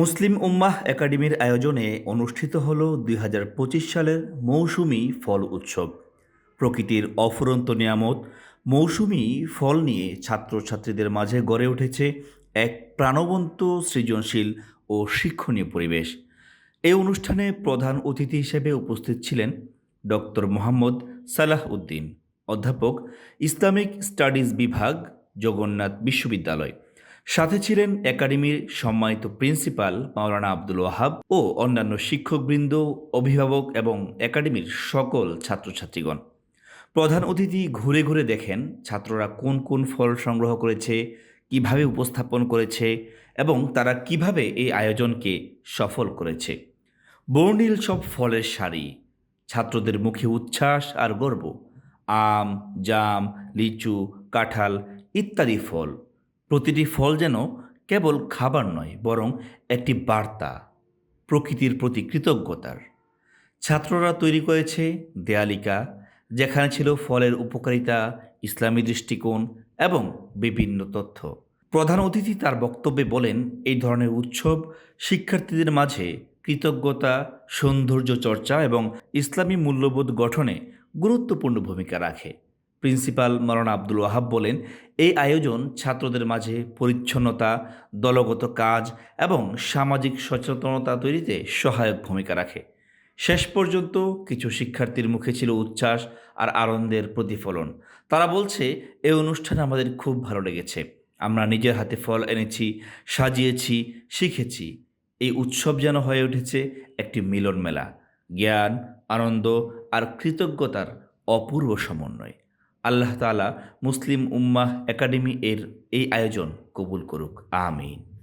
মুসলিম উম্মাহ একাডেমির আয়োজনে অনুষ্ঠিত হল দুই হাজার পঁচিশ সালের মৌসুমি ফল উৎসব। প্রকৃতির অফুরন্ত নিয়ামত, মৌসুমি ফল নিয়ে ছাত্রছাত্রীদের মাঝে গড়ে উঠেছে এক প্রাণবন্ত, সৃজনশীল ও শিক্ষণীয় পরিবেশ। এই অনুষ্ঠানে প্রধান অতিথি হিসেবে উপস্থিত ছিলেন ডক্টর মোহাম্মদ সালাহ উদ্দিন, অধ্যাপক, ইসলামিক স্টাডিজ বিভাগ, জগন্নাথ বিশ্ববিদ্যালয়। সাথে ছিলেন একাডেমির সম্মানিত প্রিন্সিপাল মাওলানা আব্দুল ওয়াহাব ও অন্যান্য শিক্ষকবৃন্দ, অভিভাবক এবং একাডেমির সকল ছাত্রছাত্রীগণ। প্রধান অতিথি ঘুরে ঘুরে দেখেন ছাত্ররা কোন কোন ফল সংগ্রহ করেছে, কীভাবে উপস্থাপন করেছে এবং তারা কীভাবে এই আয়োজনকে সফল করেছে। বর্ণিল সব ফলের সারি, ছাত্রদের মুখে উচ্ছ্বাস আর গর্ব। আম, জাম, লিচু, কাঁঠাল ইত্যাদি ফল প্রতিটি ফল যেন কেবল খাবার নয়, বরং একটি বার্তা, প্রকৃতির প্রতি কৃতজ্ঞতার। ছাত্ররা তৈরি করেছে দেয়ালিকা, যেখানে ছিল ফলের উপকারিতা, ইসলামী দৃষ্টিকোণ এবং বিভিন্ন তথ্য। প্রধান অতিথি তার বক্তব্যে বলেন, এই ধরনের উৎসব শিক্ষার্থীদের মাঝে কৃতজ্ঞতা, সৌন্দর্য চর্চা এবং ইসলামী মূল্যবোধ গঠনে গুরুত্বপূর্ণ ভূমিকা রাখে। প্রিন্সিপাল মৌলানা আব্দুল ওয়াহাব বলেন, এই আয়োজন ছাত্রদের মাঝে পরিচ্ছন্নতা, দলগত কাজ এবং সামাজিক সচেতনতা তৈরিতে সহায়ক ভূমিকা রাখে। শেষ পর্যন্ত কিছু শিক্ষার্থীর মুখে ছিল উচ্ছ্বাস আর আনন্দের প্রতিফলন। তারা বলছে এই অনুষ্ঠানে আমাদের খুব ভালো লেগেছে। আমরা নিজের হাতে ফল এনেছি, সাজিয়েছি, শিখেছি। এই উৎসব যেন হয়ে উঠেছে একটি মিলন মেলা জ্ঞান, আনন্দ আর কৃতজ্ঞতার অপূর্ব সমন্বয়। আল্লাহ তালা মুসলিম উম্মাহ একাডেমি এর এই আয়োজন কবুল করুক। আমিন।